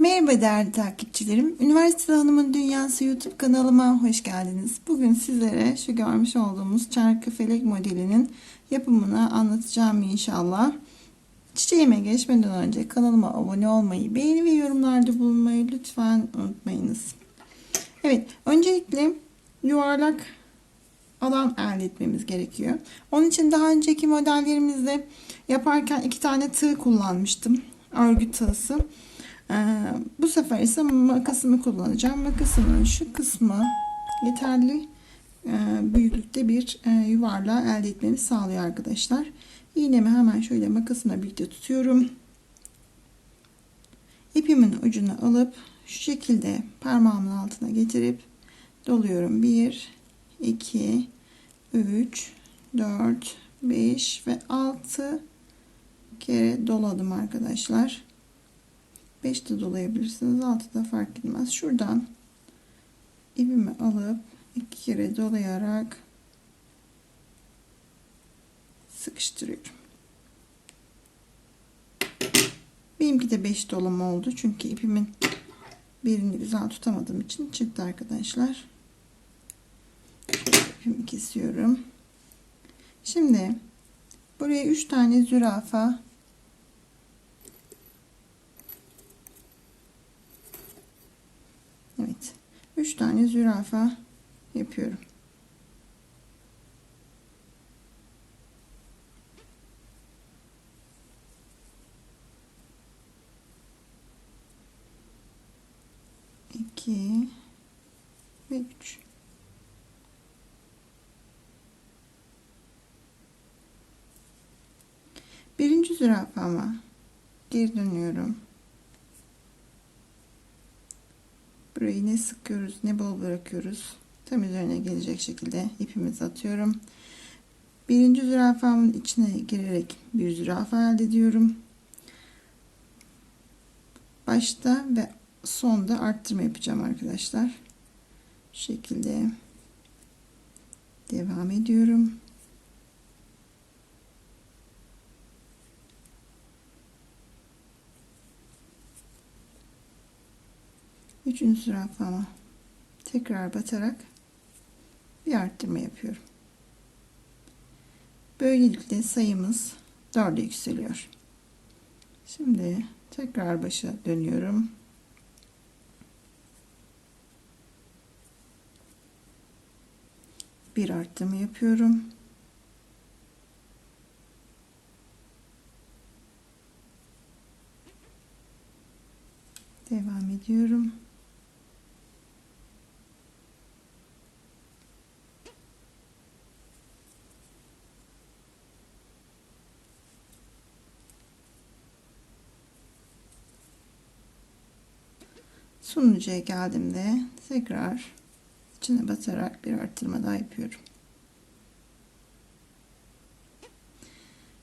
Merhaba değerli takipçilerim. Üniversite Hanımın Dünyası YouTube kanalıma hoş geldiniz. Bugün sizlere şu görmüş olduğumuz çarkı felek modelinin yapımını anlatacağım inşallah. Çiçeğime geçmeden önce kanalıma abone olmayı, beğeni ve yorumlarda bulunmayı lütfen unutmayınız. Evet, öncelikle yuvarlak alan elde etmemiz gerekiyor. Onun için daha önceki modellerimizde yaparken iki tane tığ kullanmıştım. Örgü tığısı. Ee, bu sefer ise makasımı kullanacağım. Makasımın şu kısmı yeterli e, büyüklükte bir e, yuvarlağı elde etmemi sağlıyor arkadaşlar. İğnemi hemen şöyle makasımla birlikte tutuyorum. İpimin ucunu alıp şu şekilde parmağımın altına getirip doluyorum. 1 2 3 4 5 ve 6 kere doladım arkadaşlar. 5 de dolayabilirsiniz. 6 da fark etmez. Şuradan ipimi alıp iki kere dolayarak sıkıştırıyorum. Benimki de 5 dolama oldu. Çünkü ipimin birini güzel tutamadığım için çıktı arkadaşlar. İpimi kesiyorum. Şimdi buraya 3 tane zürafa Evet. 3 tane zürafa yapıyorum. İki ve üç. Birinci zürafama geri dönüyorum. Burayı ne sıkıyoruz ne bol bırakıyoruz. Tam üzerine gelecek şekilde ipimizi atıyorum. Birinci zürafamın içine girerek bir zürafa elde ediyorum. Başta ve sonda arttırma yapacağım arkadaşlar. Şekilde devam ediyorum. Üçüncü zürafama tekrar batarak bir arttırma yapıyorum. Böylelikle sayımız 4'e yükseliyor. Şimdi tekrar başa dönüyorum. Bir arttırma yapıyorum. Devam ediyorum. Sunucuya geldiğimde tekrar içine batarak bir arttırma daha yapıyorum.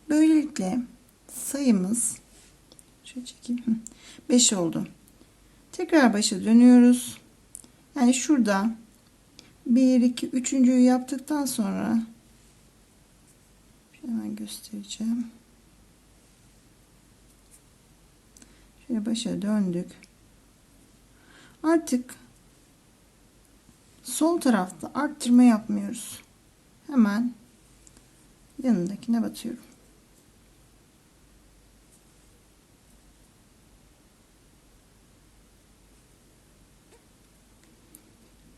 Böylelikle sayımız şöyle çekeyim. 5 oldu. Tekrar başa dönüyoruz. Yani şurada 1 2 3.'yü yaptıktan sonra hemen göstereceğim. Şöyle başa döndük. Artık sol tarafta arttırma yapmıyoruz. Hemen yanındakine batıyorum.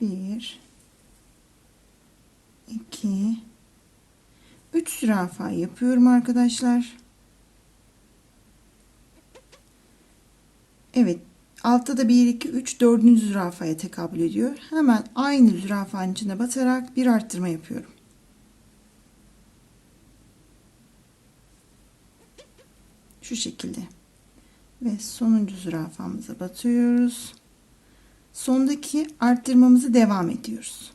Bir, iki, üç zürafa yapıyorum arkadaşlar. Evet Altta da 1, 2, 3, 4. zürafaya tekabül ediyor. Hemen aynı zürafanın içine batarak bir arttırma yapıyorum. Şu şekilde. Ve sonuncu zürafamıza batıyoruz. Sondaki arttırmamızı devam ediyoruz.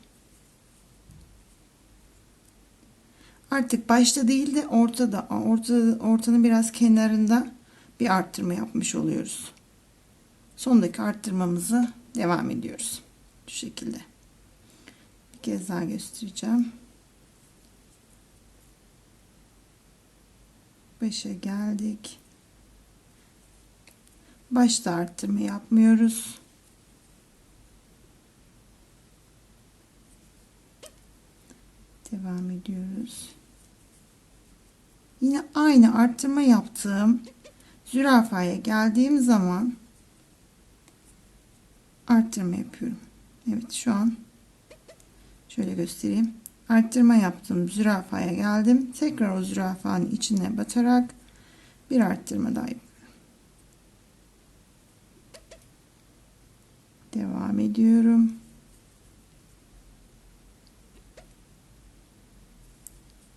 Artık başta değil de ortada, orta, ortanın biraz kenarında bir arttırma yapmış oluyoruz sondaki arttırmamızı devam ediyoruz. Şu şekilde. Bir kez daha göstereceğim. Başa geldik. Başta arttırma yapmıyoruz. Devam ediyoruz. Yine aynı arttırma yaptığım zürafaya geldiğim zaman arttırma yapıyorum. Evet şu an şöyle göstereyim. Arttırma yaptım. Zürafaya geldim. Tekrar o zürafanın içine batarak bir arttırma daha yapıyorum. Devam ediyorum.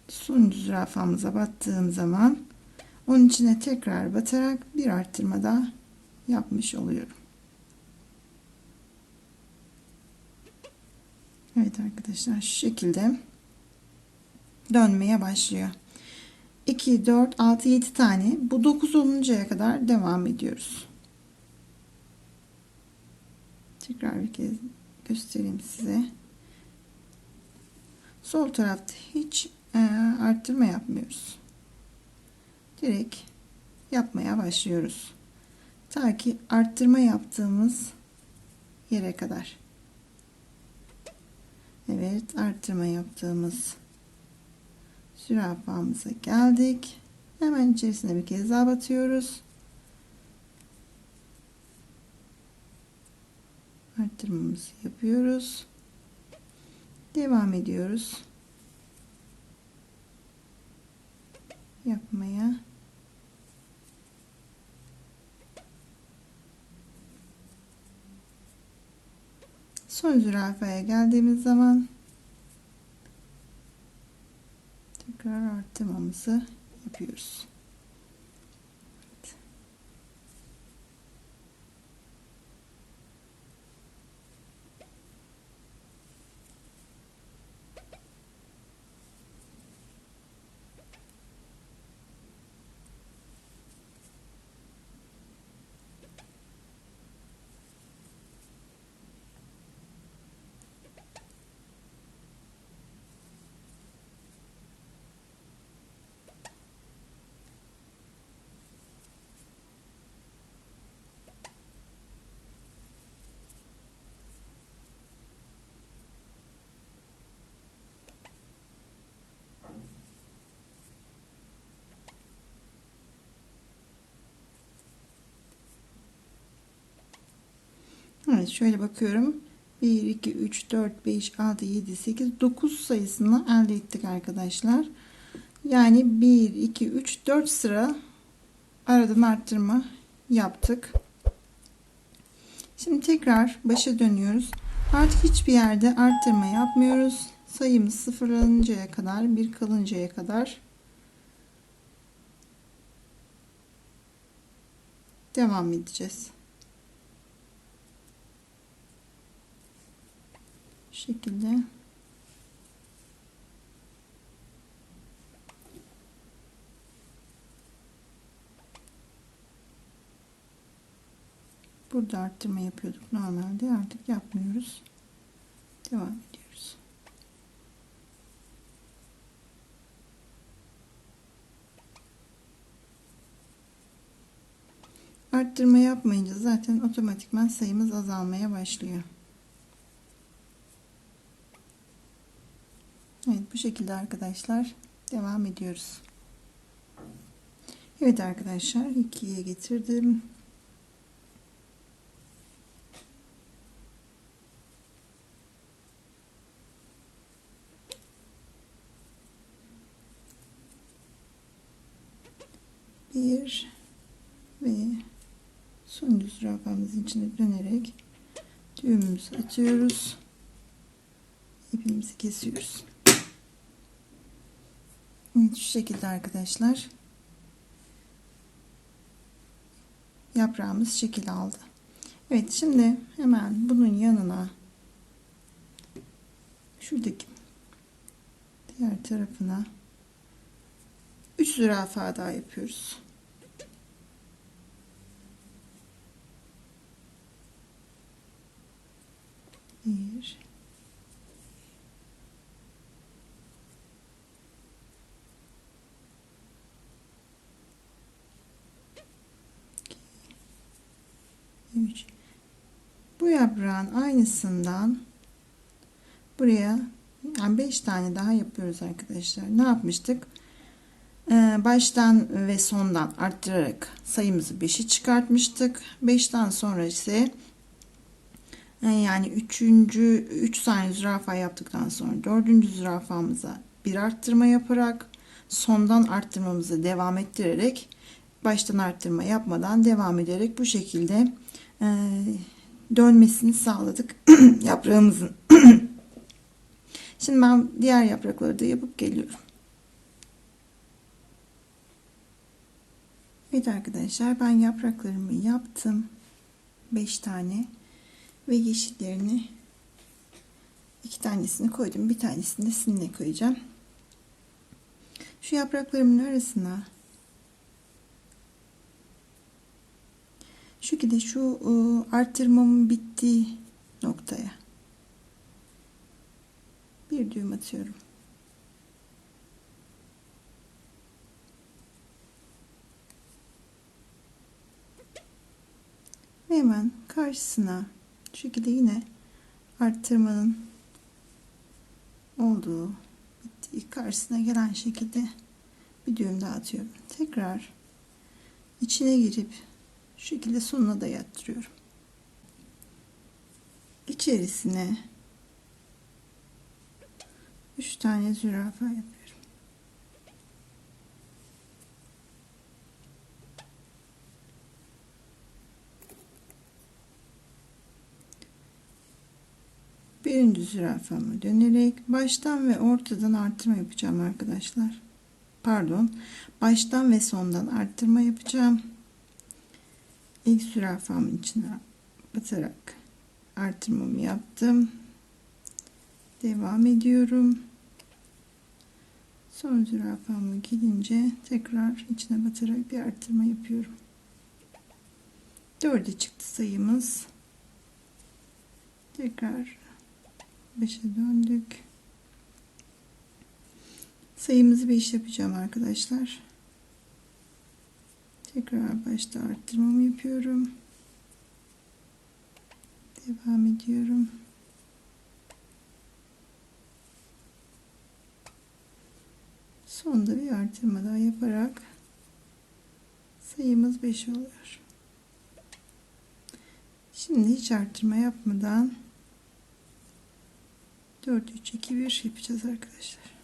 Son zürafamıza battığım zaman onun içine tekrar batarak bir arttırma daha yapmış oluyorum. Evet arkadaşlar şu şekilde dönmeye başlıyor. 2, 4, 6, 7 tane bu 9 oluncaya kadar devam ediyoruz. Tekrar bir kez göstereyim size. Sol tarafta hiç e, arttırma yapmıyoruz. Direkt yapmaya başlıyoruz. Ta ki arttırma yaptığımız yere kadar. Evet arttırma yaptığımız zürafamıza geldik. Hemen içerisine bir kez daha batıyoruz. Arttırmamızı yapıyoruz. Devam ediyoruz. Yapmaya. Son zürafaya geldiğimiz zaman tekrar arttırmamızı yapıyoruz. Evet şöyle bakıyorum. 1, 2, 3, 4, 5, 6, 7, 8, 9 sayısını elde ettik arkadaşlar. Yani 1, 2, 3, 4 sıra aradan arttırma yaptık. Şimdi tekrar başa dönüyoruz. Artık hiçbir yerde arttırma yapmıyoruz. Sayımız sıfırlanıncaya kadar, bir kalıncaya kadar devam edeceğiz. Şu şekilde. Burada arttırma yapıyorduk. Normalde artık yapmıyoruz. Devam ediyoruz. Arttırma yapmayınca zaten otomatikman sayımız azalmaya başlıyor Evet bu şekilde arkadaşlar devam ediyoruz. Evet arkadaşlar ikiye getirdim. Bir ve son düz rakamımızın içine dönerek düğümümüzü atıyoruz. ipimizi kesiyoruz. Şu şekilde arkadaşlar. Yaprağımız şekil aldı. Evet şimdi hemen bunun yanına şuradaki diğer tarafına 3 zürafa daha yapıyoruz. Bir, 3 bu yaprağın aynısından buraya yani 5 tane daha yapıyoruz arkadaşlar. Ne yapmıştık? Ee, baştan ve sondan arttırarak sayımızı 5'i çıkartmıştık. 5'ten sonra ise e, yani 3. 3 tane zürafa yaptıktan sonra 4. zürafamıza bir arttırma yaparak sondan arttırmamızı devam ettirerek baştan arttırma yapmadan devam ederek bu şekilde dönmesini sağladık yaprağımızın. Şimdi ben diğer yaprakları da yapıp geliyorum. Evet arkadaşlar ben yapraklarımı yaptım. 5 tane ve yeşillerini iki tanesini koydum. Bir tanesini de sizinle koyacağım. Şu yapraklarımın arasına şekilde şu ıı, arttırmamın bittiği noktaya bir düğüm atıyorum. Ve hemen karşısına şu şekilde yine arttırmanın olduğu bittiği karşısına gelen şekilde bir düğüm daha atıyorum. Tekrar içine girip şu şekilde sonuna da yattırıyorum. İçerisine 3 tane zürafa yapıyorum. Birinci zürafamı dönerek baştan ve ortadan artırma yapacağım arkadaşlar. Pardon. Baştan ve sondan arttırma yapacağım. İlk zürafamın içine batarak artırmamı yaptım. Devam ediyorum. Son zürafamı gelince tekrar içine batarak bir arttırma yapıyorum. Dörde çıktı sayımız. Tekrar 5'e döndük. Sayımızı 5 yapacağım arkadaşlar. Tekrar başta arttırmamı yapıyorum. Devam ediyorum. Sonda bir artırma daha yaparak sayımız 5 oluyor. Şimdi hiç arttırma yapmadan 4 3 2 1 yapacağız arkadaşlar.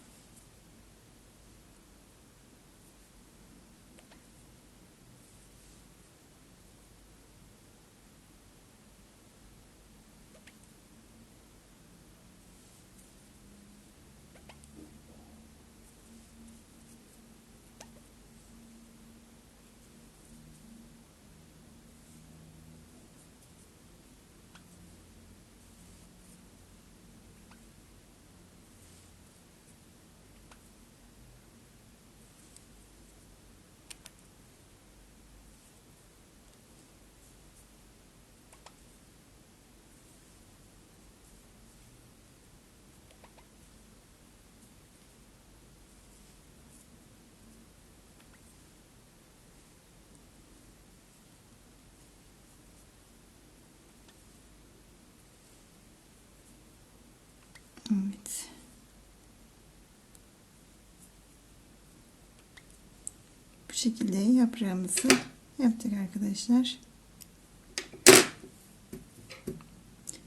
Evet. Bu şekilde yaprağımızı yaptık arkadaşlar.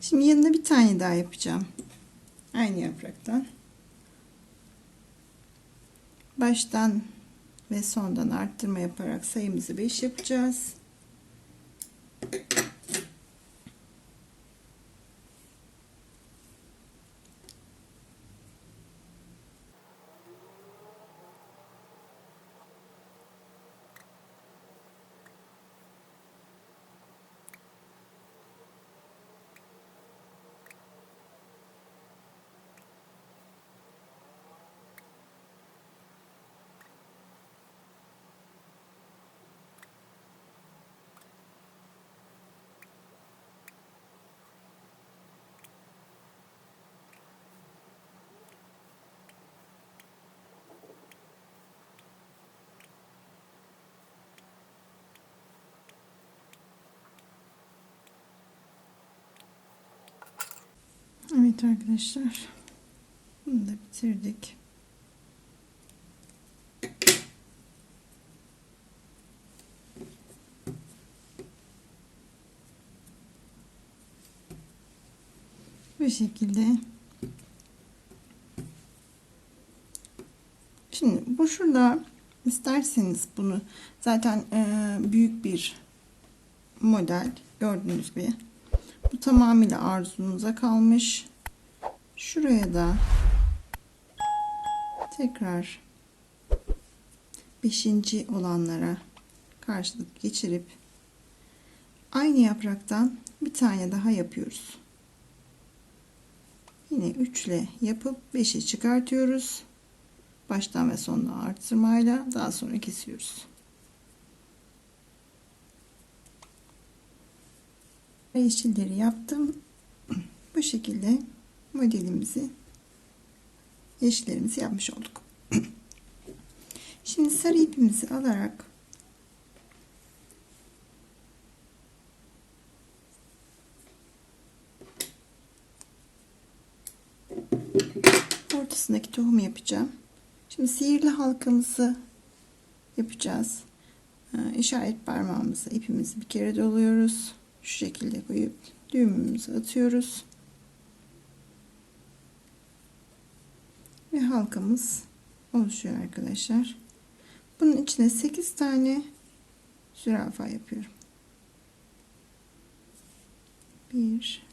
Şimdi yanına bir tane daha yapacağım. Aynı yapraktan. Baştan ve sondan arttırma yaparak sayımızı 5 yapacağız. Evet arkadaşlar. Bunu da bitirdik. Bu şekilde. Şimdi bu şurada isterseniz bunu zaten büyük bir model gördüğünüz gibi. Bu tamamıyla arzunuza kalmış. Şuraya da tekrar beşinci olanlara karşılık geçirip aynı yapraktan bir tane daha yapıyoruz. Yine 3 ile yapıp 5'i çıkartıyoruz. Baştan ve sondan arttırmayla daha sonra kesiyoruz. Yeşilleri yaptım. Bu şekilde modelimizi yeşillerimizi yapmış olduk. Şimdi sarı ipimizi alarak ortasındaki tohumu yapacağım. Şimdi sihirli halkamızı yapacağız. Ee, İşaret parmağımızı ipimizi bir kere doluyoruz. Şu şekilde koyup düğümümüzü atıyoruz. Ve halkamız oluşuyor arkadaşlar. Bunun içine 8 tane zürafa yapıyorum. 1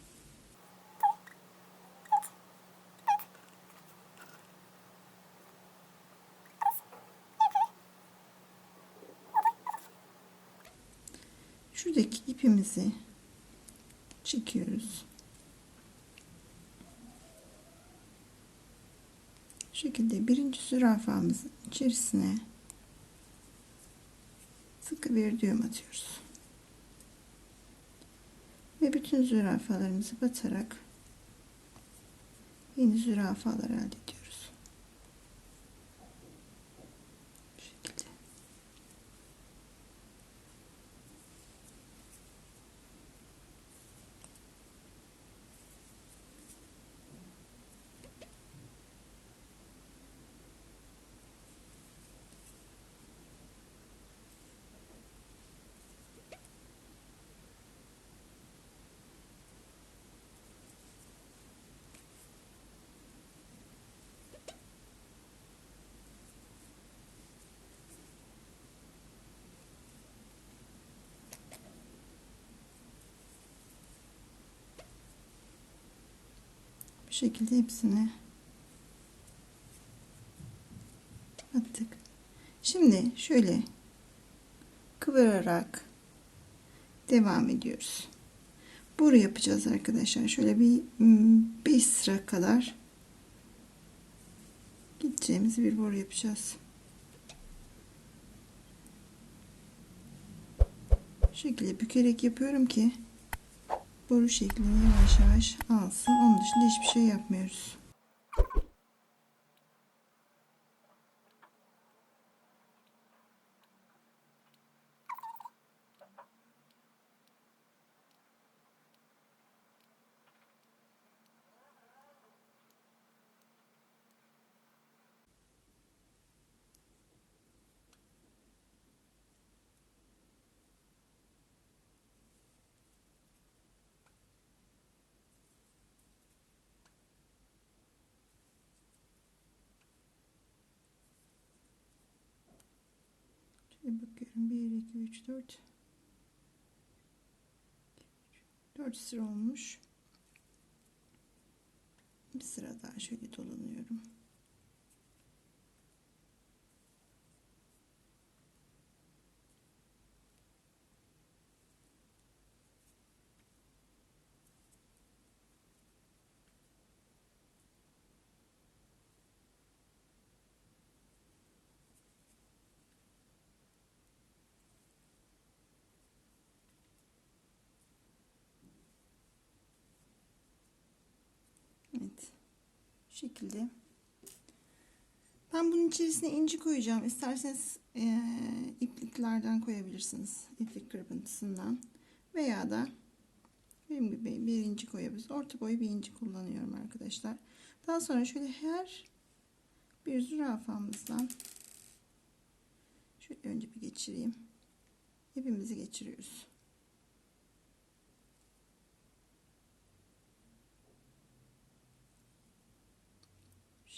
Şuradaki ipimizi çekiyoruz. Şu şekilde birinci zürafamızın içerisine sıkı bir düğüm atıyoruz. Ve bütün zürafalarımızı batarak yeni zürafalar elde ediyoruz. Bu şekilde. Bu şekilde hepsini attık. Şimdi şöyle kıvırarak devam ediyoruz. Boru yapacağız arkadaşlar. Şöyle bir 5 sıra kadar gideceğimiz bir boru yapacağız. Şu şekilde bükerek yapıyorum ki boru şeklini yavaş yavaş alsın. Onun dışında hiçbir şey yapmıyoruz. Bakıyorum. 1, 2, 3, 4. 4 sıra olmuş. Bir sıra daha şöyle dolanıyorum. Evet. Şu şekilde. Ben bunun içerisine inci koyacağım. İsterseniz eee, ipliklerden koyabilirsiniz. İplik kırpıntısından. Veya da Benim gibi bir inci koyabiliriz. Orta boy bir inci kullanıyorum arkadaşlar. Daha sonra şöyle her bir zürafamızdan şöyle önce bir geçireyim. İpimizi geçiriyoruz.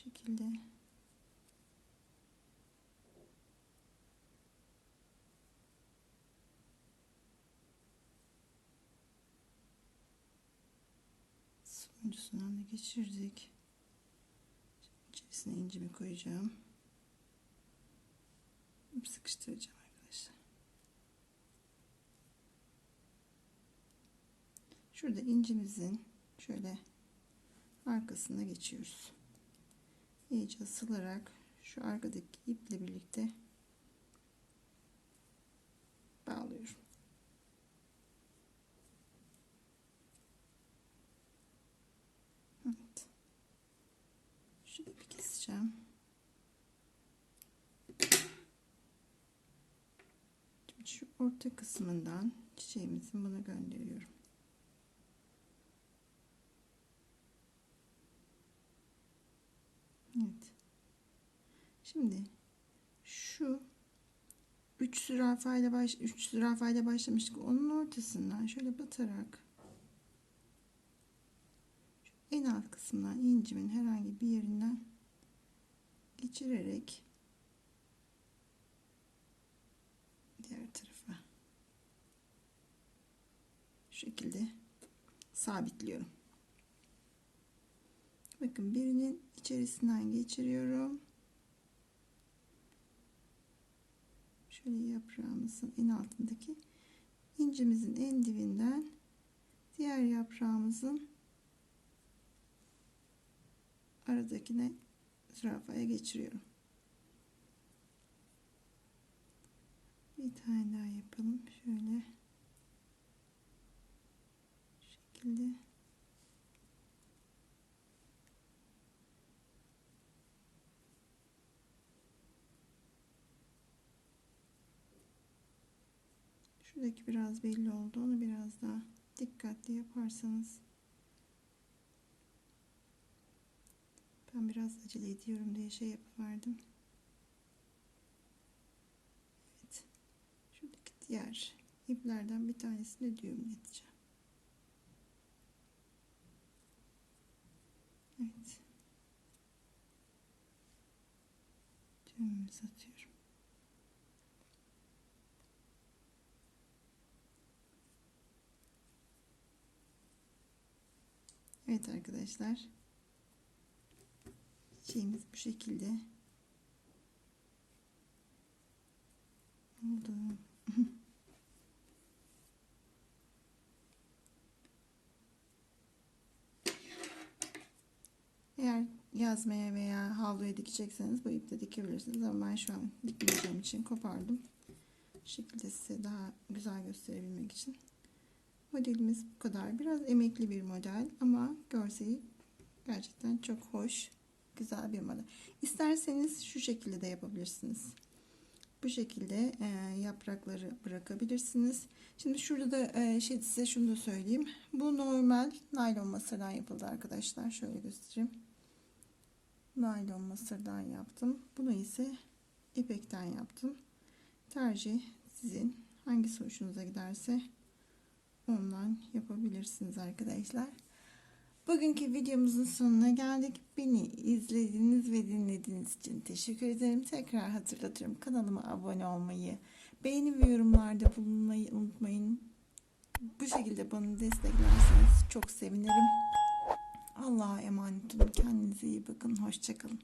Şekilde sonuncusundan da geçirdik. Şimdi içerisine incimi koyacağım. Sıkıştıracağım arkadaşlar. Şurada incimizin şöyle arkasına geçiyoruz. İyice asılarak şu arkadaki iple birlikte bağlıyorum. Evet. Şunu bir keseceğim. Şimdi şu orta kısmından çiçeğimizin bunu gönderiyorum. Evet. Şimdi şu 3 zürafayla baş 3 zürafayla başlamıştık. Onun ortasından şöyle batarak en alt kısmından incimin herhangi bir yerinden geçirerek diğer tarafa şu şekilde sabitliyorum. Bakın birinin içerisinden geçiriyorum. Şöyle yaprağımızın en altındaki incimizin en dibinden diğer yaprağımızın aradakine zürafaya geçiriyorum. Bir tane daha yapalım. Şöyle şekilde Şuradaki biraz belli oldu. Onu biraz daha dikkatli yaparsanız. Ben biraz acele ediyorum diye şey yapıverdim. Evet. Şuradaki diğer iplerden bir tanesini düğümleteceğim. Evet. Düğümümüzü atıyorum. Evet arkadaşlar. Şeyimiz bu şekilde. Oldu. Eğer yazmaya veya havluya dikecekseniz bu iple dikebilirsiniz ama ben şu an dikmeyeceğim için kopardım. Bu şekilde size daha güzel gösterebilmek için. Modelimiz bu kadar. Biraz emekli bir model ama görseli gerçekten çok hoş, güzel bir model. İsterseniz şu şekilde de yapabilirsiniz. Bu şekilde e, yaprakları bırakabilirsiniz. Şimdi şurada da e, şey size şunu da söyleyeyim. Bu normal naylon masırdan yapıldı arkadaşlar. Şöyle göstereyim. Naylon masırdan yaptım. Bunu ise ipekten yaptım. Tercih sizin. Hangisi hoşunuza giderse ondan yapabilirsiniz arkadaşlar. Bugünkü videomuzun sonuna geldik. Beni izlediğiniz ve dinlediğiniz için teşekkür ederim. Tekrar hatırlatırım. Kanalıma abone olmayı, beğeni ve yorumlarda bulunmayı unutmayın. Bu şekilde bana desteklerseniz çok sevinirim. Allah'a emanet olun. Kendinize iyi bakın. Hoşçakalın.